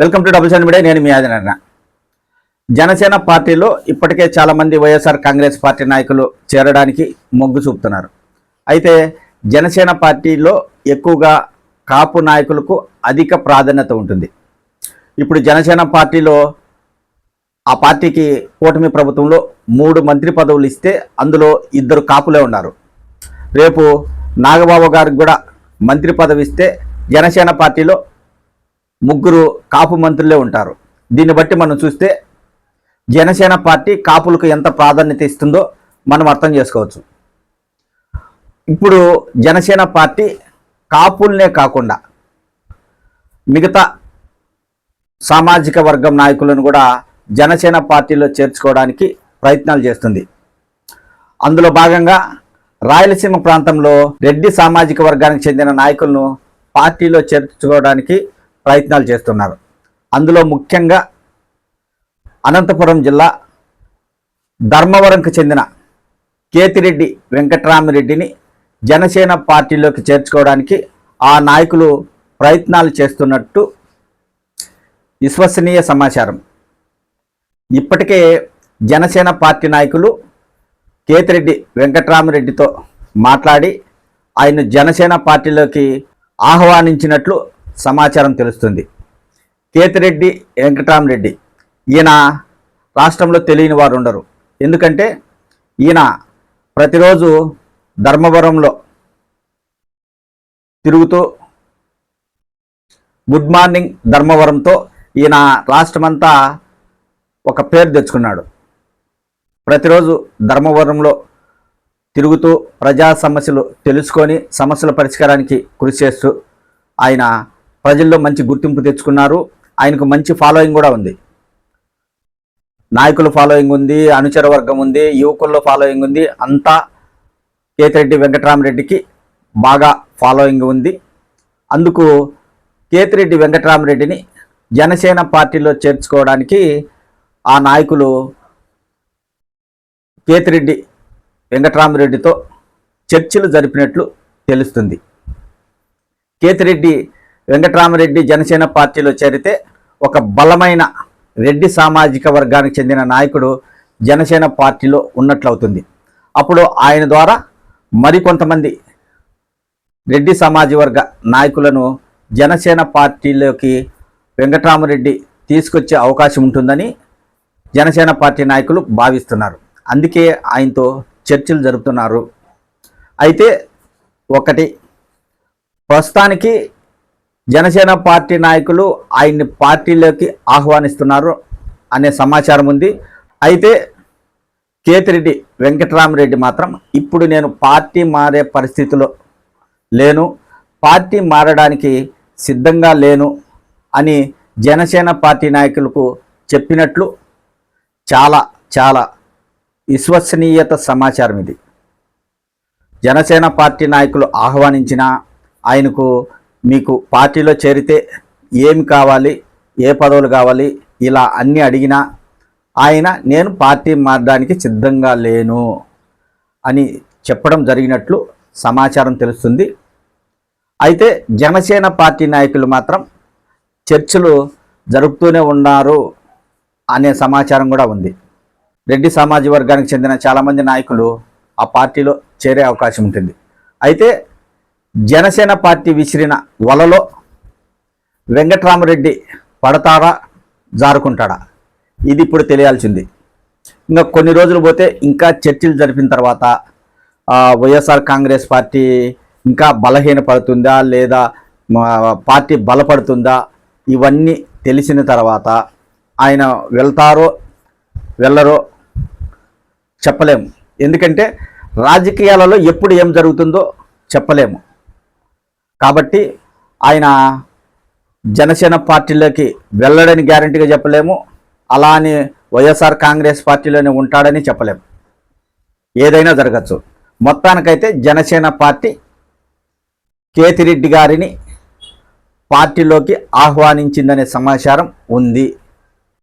Welcome to double seven media నేను మీ ఆదినారాయణ. జనసేన పార్టీలో ఇప్పటికే చాలామంది వైఎస్ఆర్ కాంగ్రెస్ పార్టీ నాయకులు చేరడానికి మొగ్గు చూపుతున్నారు. అయితే జనసేన పార్టీలో ఎక్కువగా కాపు నాయకులకు అధిక ప్రాధాన్యత ఉంటుంది. ఇప్పుడు జనసేన పార్టీలో ఆ పార్టీకి కూటమి ప్రభుత్వంలో మూడు మంత్రి పదవులు ఇస్తే అందులో ఇద్దరు కాపులే ఉన్నారు. రేపు నాగబాబు గారికి కూడా మంత్రి పదవి ఇస్తే జనసేన పార్టీలో ముగ్గురు కాపు మంత్రులే ఉంటారు. దీన్ని బట్టి మనం చూస్తే జనసేన పార్టీ కాపులకు ఎంత ప్రాధాన్యత ఇస్తుందో మనం అర్థం చేసుకోవచ్చు. ఇప్పుడు జనసేన పార్టీ కాపుల్నే కాకుండా మిగతా సామాజిక వర్గం నాయకులను కూడా జనసేన పార్టీలో చేర్చుకోవడానికి ప్రయత్నాలు చేస్తుంది. అందులో భాగంగా రాయలసీమ ప్రాంతంలో రెడ్డి సామాజిక వర్గానికి చెందిన నాయకులను పార్టీలో చేర్చుకోవడానికి ప్రయత్నాలు చేస్తున్నారు. అందులో ముఖ్యంగా అనంతపురం జిల్లా ధర్మవరంకు చెందిన కేతిరెడ్డి వెంకట్రామిరెడ్డిని జనసేన పార్టీలోకి చేర్చుకోవడానికి ఆ నాయకులు ప్రయత్నాలు చేస్తున్నట్టు విశ్వసనీయ సమాచారం. ఇప్పటికే జనసేన పార్టీ నాయకులు కేతిరెడ్డి వెంకట్రామరెడ్డితో మాట్లాడి ఆయన జనసేన పార్టీలోకి ఆహ్వానించినట్లు సమాచారం తెలుస్తుంది. కేతిరెడ్డి వెంకటరామరెడ్డి. ఈయన రాష్ట్రంలో తెలియని వారు ఉండరు ఎందుకంటే ఈయన ప్రతిరోజు ధర్మవరంలో తిరుగుతూ గుడ్ మార్నింగ్ ధర్మవరంతో ఈయన రాష్ట్రమంతా ఒక పేరు తెచ్చుకున్నాడు. ప్రతిరోజు ధర్మవరంలో తిరుగుతూ ప్రజా సమస్యలు తెలుసుకొని సమస్యల పరిష్కారానికి కృషి చేస్తూ ఆయన ప్రజల్లో మంచి గుర్తింపు తెచ్చుకున్నారు. ఆయనకు మంచి ఫాలోయింగ్ కూడా ఉంది. నాయకుల ఫాలోయింగ్ ఉంది అనుచర వర్గం ఉంది యువకుల్లో ఫాలోయింగ్ ఉంది. అంతా కేతిరెడ్డి వెంకటరామరెడ్డికి బాగా ఫాలోయింగ్ ఉంది. అందుకు కేతిరెడ్డి వెంకటరామరెడ్డిని జనసేన పార్టీలో చేర్చుకోవడానికి ఆ నాయకులు కేతిరెడ్డి వెంకటరామరెడ్డితో చర్చలు జరిపినట్లు తెలుస్తుంది. కేతిరెడ్డి వెంకటరామరెడ్డి జనసేన పార్టీలో చేరితే ఒక బలమైన రెడ్డి సామాజిక వర్గానికి చెందిన నాయకుడు జనసేన పార్టీలో ఉన్నట్లవుతుంది. అప్పుడు ఆయన ద్వారా మరికొంతమంది రెడ్డి సమాజ వర్గ నాయకులను జనసేన పార్టీలోకి వెంకటరామరెడ్డి తీసుకొచ్చే అవకాశం ఉంటుందని జనసేన పార్టీ నాయకులు భావిస్తున్నారు. అందుకే ఆయనతో చర్చలు జరుపుతున్నారు. అయితే ఒకటి ప్రస్తుతానికి జనసేన పార్టీ నాయకులు ఆయన్ని పార్టీలోకి ఆహ్వానిస్తున్నారు అనే సమాచారం ఉంది. అయితే కేతిరెడ్డి వెంకటరామరెడ్డి మాత్రం ఇప్పుడు నేను పార్టీ మారే పరిస్థితిలో లేను పార్టీ మారడానికి సిద్ధంగా లేను అని జనసేన పార్టీ నాయకులకు చెప్పినట్లు చాలా చాలా విశ్వసనీయత సమాచారం ఇది. జనసేన పార్టీ నాయకులు ఆహ్వానించిన ఆయనకు మీకు పార్టీలో చేరితే ఏమి కావాలి ఏ పదవులు కావాలి ఇలా అన్నీ అడిగినా ఆయన నేను పార్టీ మారడానికి సిద్ధంగా లేను అని చెప్పడం జరిగినట్లు సమాచారం తెలుస్తుంది. అయితే జనసేన పార్టీ నాయకులు మాత్రం చర్చలు జరుపుతూనే ఉన్నారు అనే సమాచారం కూడా ఉంది. రెడ్డి సామాజిక వర్గానికి చెందిన చాలామంది నాయకులు ఆ పార్టీలో చేరే అవకాశం ఉంటుంది. అయితే జనసేన పార్టీ విసిరిన వలలో వెంకట్రామరెడ్డి పడతారా జారుకుంటాడా? ఇది ఇప్పుడు తెలియాల్సింది. ఇంకా కొన్ని రోజులు పోతే ఇంకా చర్చలు జరిపిన తర్వాత వైఎస్ఆర్ కాంగ్రెస్ పార్టీ ఇంకా బలహీనపడుతుందా లేదా పార్టీ బలపడుతుందా? ఇవన్నీ తెలిసిన తర్వాత ఆయన వెళ్తారో వెళ్ళరో చెప్పలేము. ఎందుకంటే రాజకీయాలలో ఎప్పుడు ఏం జరుగుతుందో చెప్పలేము. కాబట్టి ఆయన జనసేన పార్టీలోకి వెళ్ళడని గ్యారంటీగా చెప్పలేము. అలా అని వైఎస్ఆర్ కాంగ్రెస్ పార్టీలోనే ఉంటాడని చెప్పలేము. ఏదైనా జరగచ్చు. మొత్తానికైతే జనసేన పార్టీ కేతిరెడ్డి గారిని పార్టీలోకి ఆహ్వానించిందనే సమాచారం ఉంది.